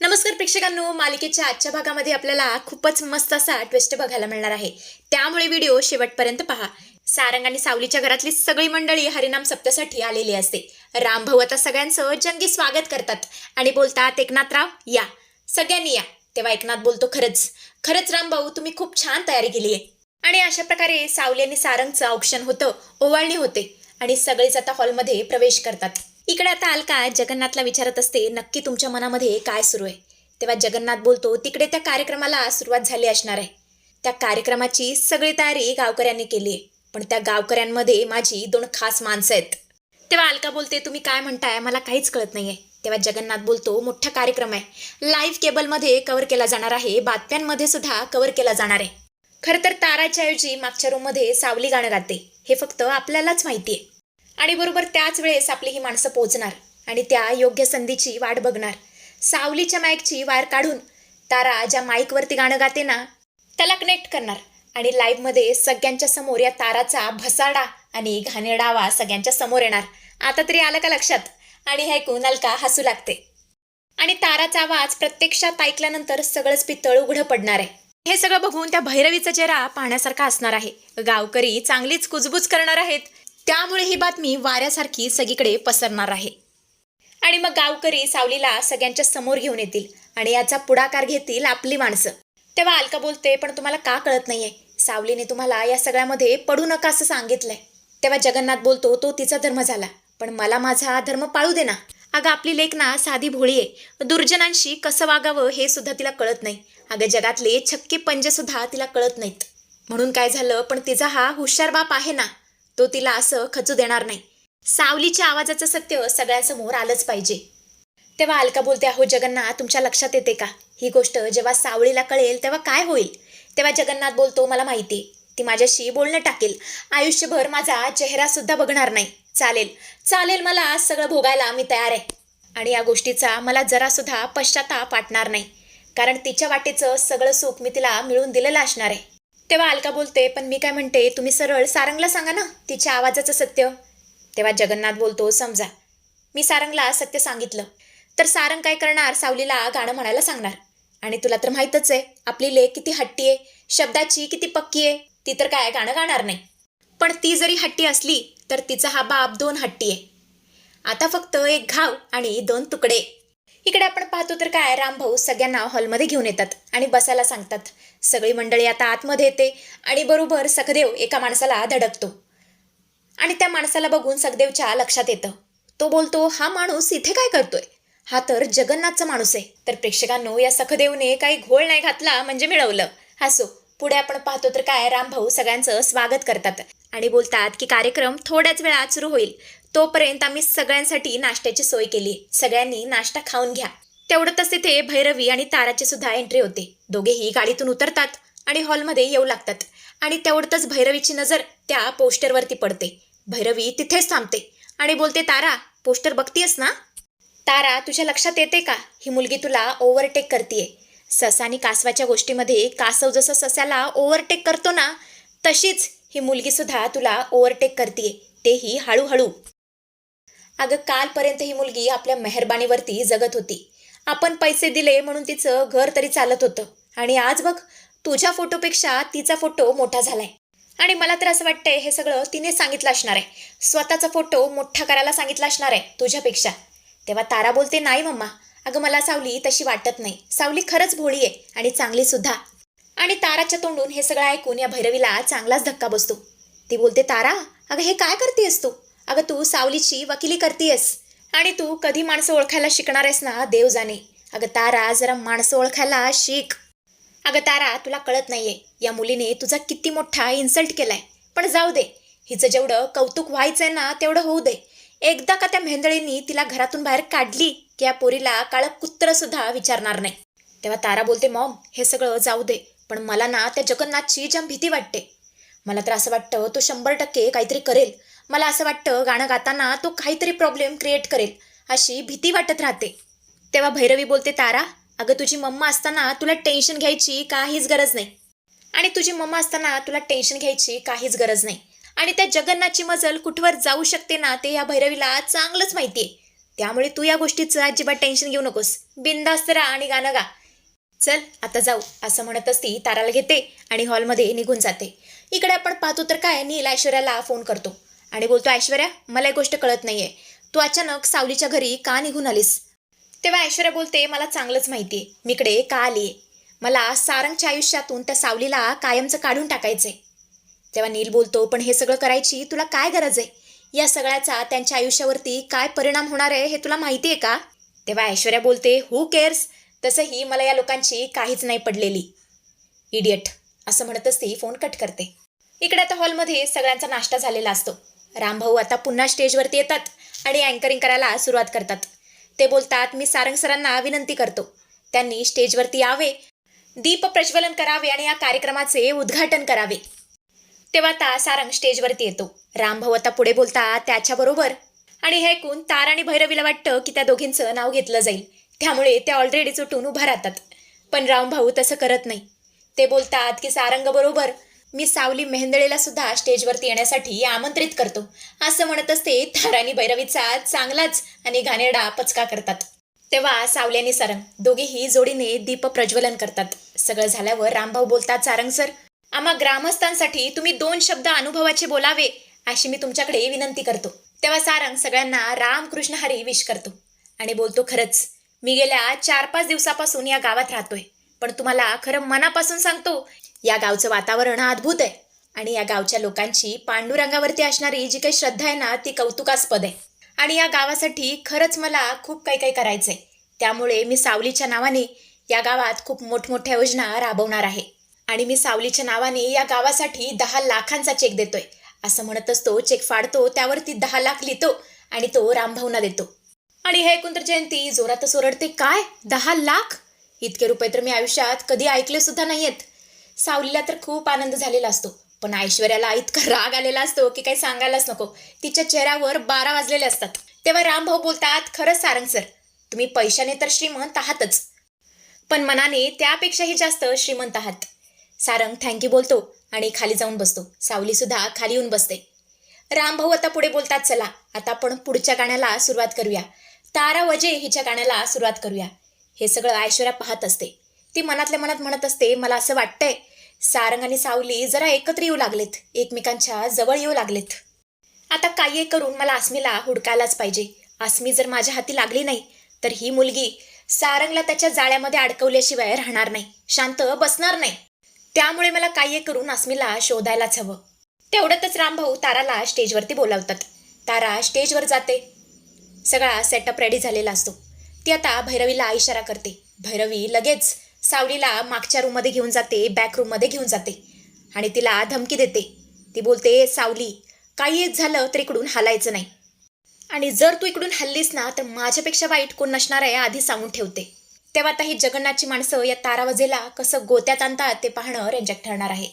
नमस्कार प्रेक्षकांनो मालिकेच्या आजच्या भागामध्ये आपल्याला खूपच मस्त असा ट्विस्ट बघायला मिळणार आहे. त्यामुळे व्हिडिओ शेवटपर्यंत पहा. सारंग आणि सावलीच्या घरातली सगळी मंडळी हरिनाम सप्तासाठी आलेली असते. रामभाऊ आता सगळ्यांचं जंगी स्वागत करतात. आणि बोलतात एकनाथराव या. सगळ्यांनी या. तेव्हा एकनाथ बोलतो खरंच. खरंच रामभाऊ तुम्ही खूप छान तयारी केली आहे आणि अशा प्रकारे सावली आणि सारंगचं औक्षण होतं ओवाळणी होते. आणि सगळेच आता हॉलमध्ये प्रवेश करतात. इकडे आता अलका जगन्नाथला विचारत असते नक्की तुमच्या मनामध्ये काय सुरू आहे? तेव्हा जगन्नाथ बोलतो तिकडे त्या कार्यक्रमाला सुरुवात झाली असणार आहे. त्या कार्यक्रमाची सगळी तयारी गावकऱ्यांनी केली आहे पण त्या गावकऱ्यांमध्ये माझी दोन खास माणसं आहेत. तेव्हा अलका बोलते तुम्ही काय म्हणताय? मला काहीच कळत नाहीये. तेव्हा जगन्नाथ बोलतो मोठा कार्यक्रम आहे. लाईव्ह केबलमध्ये कव्हर केला जाणार आहे बातम्यांमध्ये सुद्धा कव्हर केला जाणार आहे. खरं तर ताराच्या ऐवजी मागच्या रूममध्ये सावली गाणं गाते. हे फक्त आपल्यालाच माहिती आहे. आणि बरोबर त्याच वेळेस आपली ही माणसं पोचणार आणि त्या योग्य संधीची वाट बघणार. सावलीच्या माईकची वायर काढून तारा ज्या माईकवरती गाणं गाते ना त्याला कनेक्ट करणार आणि लाईव्हमध्ये सगळ्यांच्या समोर या ताराचा भसाडा आणि घाणेरडा आवाज सगळ्यांच्या समोर येणार. आता तरी आलं का लक्षात? आणि हे ऐकून अलका हसू लागते. आणि ताराचा आवाज प्रत्यक्षात ऐकल्यानंतर सगळंच पितळ उघडं पडणार आहे. हे सगळं बघून त्या भैरवीचा चेहरा पाहण्यासारखा असणार आहे. गावकरी चांगलीच कुजबूज करणार आहेत. त्यामुळे ही बातमी वाऱ्यासारखी सगळीकडे पसरणार आहे. आणि मग गावकरी सावलीला सगळ्यांच्या समोर घेऊन येतील आणि याचा पुढाकार घेतील आपली माणसं. तेव्हा अलका बोलते पण तुम्हाला का कळत नाहीये? सावलीने तुम्हाला या सगळ्यामध्ये पडू नका असं सांगितलंय. तेव्हा जगन्नाथ बोलतो तो तिचा धर्म झाला पण मला माझा धर्म पाळू दे ना. अगं आपली लेखना साधी भोळी आहे. दुर्जनांशी कसं वागावं हे सुद्धा तिला कळत नाही. अगं जगातले छक्के पंजे सुद्धा तिला कळत नाहीत. म्हणून काय झालं पण तिचा हा हुशार बाप आहे ना. तो तिला असं खचू देणार नाही. सावलीच्या आवाजाचं सत्य सगळ्यांसमोर आलंच पाहिजे. तेव्हा अलका बोलते अहो जगन्नाथ तुमच्या लक्षात येते का? ही गोष्ट जेव्हा सावळीला कळेल तेव्हा काय होईल? तेव्हा जगन्नाथ बोलतो मला माहिती आहे. ती माझ्याशी बोलणं टाकेल. आयुष्यभर माझा चेहरा सुद्धा बघणार नाही. चालेल. चालेल मला सगळं भोगायला मी तयार आहे. आणि या गोष्टीचा मला जरा सुद्धा पश्चाताप वाटणार नाही. कारण तिच्या वाटेचं सगळं सुख मी तिला मिळून दिलेलं असणार आहे. तेव्हा अलका बोलते पण मी काय म्हणते तुम्ही सरळ सारंगला सांगा ना तिच्या आवाजाचं सत्य. तेव्हा जगन्नाथ बोलतो समजा. मी सारंगला सत्य सांगितलं. तर सारंग काय करणार? सावलीला गाणं म्हणायला सांगणार. आणि तुला तर माहीतच आहे आपली लेख किती हट्टी आहे शब्दाची किती पक्की आहे ती तर काय गाणं गाणार नाही. पण ती जरी हट्टी असली तर तिचा हा बाप दोन हट्टी आहे. आता फक्त एक घाव आणि दोन तुकडे. इकडे आपण पाहतो तर काय रामभाऊ सगळ्यांना हॉलमध्ये घेऊन येतात आणि बसायला सांगतात. सगळी मंडळी आता आतमध्ये येते आणि बरोबर सखदेव एका माणसाला धडकतो. आणि त्या माणसाला बघून सखदेवच्या लक्षात येतं. तो बोलतो हा माणूस इथे काय करतोय? हा तर जगन्नाथचा माणूस आहे. तर प्रेक्षकांनो या सखदेवने काही घोळ नाही घातला म्हणजे मिळवलं. हसो. पुढे आपण पाहतो तर काय रामभाऊ सगळ्यांचं स्वागत करतात आणि बोलतात की कार्यक्रम थोड्याच वेळात सुरू होईल. तोपर्यंत आम्ही सगळ्यांसाठी नाश्त्याची सोय केली. सगळ्यांनी नाश्ता खाऊन घ्या. तेवढंच तिथे भैरवी आणि ताराची सुद्धा एंट्री होते. दोघेही गाडीतून उतरतात आणि हॉलमध्ये येऊ लागतात. आणि तेवढंच भैरवीची नजर त्या पोस्टरवरती पडते. भैरवी तिथेच थांबते आणि बोलते तारा पोस्टर बघतीयस ना? तारा तुझ्या लक्षात येते का? ही मुलगी तुला ओव्हरटेक करतीये. ससा आणि कासवाच्या गोष्टीमध्ये कासव जसं सस्याला ओव्हरटेक करतो ना तशीच ही मुलगी सुद्धा तुला ओव्हरटेक करतीये. तेही हळूहळू. अगं कालपर्यंत ही मुलगी आपल्या मेहरबानीवरती जगत होती. आपण पैसे दिले म्हणून तिचं घर तरी चालत होतं. आणि आज बघ तुझ्या फोटोपेक्षा तिचा फोटो मोठा झालाय. आणि मला तर असं वाटतंय हे सगळं तिने सांगितलं असणार आहे. स्वतःचा फोटो मोठा करायला सांगितला असणार आहे तुझ्यापेक्षा. तेव्हा तारा बोलते नाही मम्मा. अगं मला सावली तशी वाटत नाही. सावली खरंच भोळी आहे आणि चांगली सुद्धा. आणि ताराच्या तोंडून हे सगळं ऐकून या भैरवीला चांगलाच धक्का बसतो. ती बोलते तारा अगं हे काय करतेस तू? अगं तू सावलीची वकिली करतेयस. आणि तू कधी माणसं ओळखायला शिकणार आहेस ना देव जाणे. अगं तारा जरा माणसं ओळखायला शिक. अगं तारा तुला कळत नाहीये या मुलीने तुझा किती मोठा इन्सल्ट केलाय. पण जाऊ दे हिचं जेवढं कौतुक व्हायचंय ना तेवढं होऊ दे. एकदा का त्या मेंदळींनी तिला घरातून बाहेर काढली की या पोरीला काळं कुत्र सुद्धा विचारणार नाही. तेव्हा तारा बोलते मॉम हे सगळं जाऊ दे पण मला ना त्या जगन्नाथची जाम भीती वाटते. मला तर असं वाटतं तो शंभर टक्के काहीतरी करेल. मला असं वाटतं गाणं गाताना तो काहीतरी प्रॉब्लेम क्रिएट करेल अशी भीती वाटत राहते. तेव्हा भैरवी बोलते तारा अगं तुझी मम्मा असताना तुला टेन्शन घ्यायची काहीच गरज नाही. आणि तुझी मम्मा असताना तुला टेन्शन घ्यायची काहीच गरज नाही. आणि त्या जगन्नाथची मजल कुठवर जाऊ शकते ना ते या भैरवीला चांगलंच माहिती आहे त्यामुळे तू या गोष्टीचं अजिबात टेन्शन घेऊ नकोस. बिंदास्त राहा आणि गाणं गा. चल आता जाऊ असं म्हणतच ती ताराला घेते आणि हॉलमध्ये निघून जाते. इकडे आपण पाहतो तर काय नील ऐश्वर्याला फोन करतो. आणि बोलतो ऐश्वर्या मला एक गोष्ट कळत नाहीये. तू अचानक सावलीच्या घरी का निघून आलीस? तेव्हा ऐश्वर्या बोलते मला चांगलंच माहितीये मी इकडे का आली मला सारंगच्या आयुष्यातून त्या सावलीला कायमचं काढून टाकायचंय. तेव्हा नील बोलतो पण हे सगळं करायची तुला काय गरज आहे? या सगळ्याचा त्यांच्या आयुष्यावरती काय परिणाम होणार आहे हे तुला माहिती आहे का? तेव्हा ऐश्वर्या बोलते हू केअर्स तसंही मला या लोकांची काहीच नाही पडलेली. इडियट असं म्हणतच ती फोन कट करते. इकडे आता हॉलमध्ये सगळ्यांचा नाश्ता झालेला असतो. रामभाऊ आता पुन्हा स्टेजवरती येतात आणि अँकरिंग करायला सुरुवात करतात. ते बोलतात मी सारंग सरांना विनंती करतो. त्यांनी स्टेजवरती यावे दीप प्रज्वलन करावे आणि या कार्यक्रमाचे उद्घाटन करावे. तेव्हा आता सारंग स्टेजवरती येतो. रामभाऊ आता पुढे बोलतात त्याच्याबरोबर. आणि हे ऐकून तार आणि भैरवीला वाटतं की त्या दोघींचं नाव घेतलं जाईल. त्यामुळे त्या ऑलरेडी चुटून उभा राहतात. पण रामभाऊ तसं करत नाही. ते बोलतात की सारंग बरोबर. मी सावली मेहंदळेला सुद्धा स्टेजवरती येण्यासाठी आमंत्रित करतो. असं म्हणत असते तार भैरवीचा चांगलाच आणि घाणेरडा पचका करतात. तेव्हा सावली आणि सारंग दोघेही जोडीने दीप प्रज्वलन करतात. सगळं झाल्यावर रामभाऊ बोलतात सारंग सर आम्हा ग्रामस्थांसाठी तुम्ही दोन शब्द अनुभवाचे बोलावे अशी मी तुमच्याकडे विनंती करतो. तेव्हा सारंग सगळ्यांना रामकृष्ण हरी विश करतो आणि बोलतो खरंच मी गेल्या चार पाच दिवसापासून या गावात राहतोय. पण तुम्हाला खरं मनापासून सांगतो या गावचं वातावरण अद्भुत आहे. आणि या गावच्या लोकांची पांडुरंगावरती असणारी जी काही श्रद्धा आहे ना ती कौतुकास्पद आहे. आणि या गावासाठी खरंच मला खूप काही काही करायचंय. त्यामुळे मी सावलीच्या नावाने या गावात खूप मोठमोठ्या योजना राबवणार आहे. आणि मी सावलीच्या नावाने या गावासाठी दहा लाखांचा चेक देतोय. असं म्हणतच तो चेक फाडतो त्यावरती दहा लाख लिहितो आणि तो रामभाऊना देतो. आणि हे ऐकून जयंती जोरातच ओरडते काय? दहा लाख? इतके रुपये तर मी आयुष्यात कधी ऐकले सुद्धा नाहीयेत. सावलीला तर खूप आनंद झालेला असतो. पण ऐश्वर्याला इतका राग आलेला असतो की काही सांगायलाच नको. तिच्या चेहऱ्यावर बारा वाजलेले असतात. तेव्हा रामभाऊ बोलतात खरंच सारंग सर तुम्ही पैशाने तर श्रीमंत आहातच. पण मनाने त्यापेक्षाही जास्त श्रीमंत आहात. सारंग थँक्यू बोलतो आणि खाली जाऊन बसतो. सावली सुद्धा खाली येऊन बसते. रामभाऊ आता पुढे बोलतात चला आता आपण पुढच्या गाण्याला सुरुवात करूया. तारा वजे हिच्या गाण्याला सुरुवात करूया. हे सगळं ऐश्वर्या पाहत असते. ती मनातल्या मनात म्हणत असते मला असं वाटतंय सारंग आणि सावली जरा एकत्र येऊ लागलेत एकमेकांच्या जवळ येऊ लागलेत. आता काही एक करून मला आसमीला हुडकायलाच पाहिजे. आसमी जर माझ्या हाती लागली नाही तर ही मुलगी सारंगला त्याच्या जाळ्यामध्ये अडकवल्याशिवाय राहणार नाही शांत बसणार नाही. त्यामुळे मला काही करून आसमीला शोधायलाच हवं. तेवढ्यातच रामभाऊ ताराला स्टेजवरती बोलावतात. तारा स्टेजवर जाते. सगळा सेटअप रेडी झालेला असतो. ती आता भैरवीला इशारा करते. भैरवी लगेच सावलीला मागच्या रूममध्ये घेऊन जाते बॅक रूममध्ये घेऊन जाते. आणि तिला धमकी देते. ती बोलते सावली काही एक झालं तर इकडून हलायचं नाही. आणि जर तू इकडून हल्लीस ना तर माझ्यापेक्षा वाईट कोण नसणार आहे आधी सांगून ठेवते. तेव्हा आता ही जगन्नाथची माणसं या तारावजेला कसं गोत्यात आणतात ते पाहणं रंजक ठरणार आहे.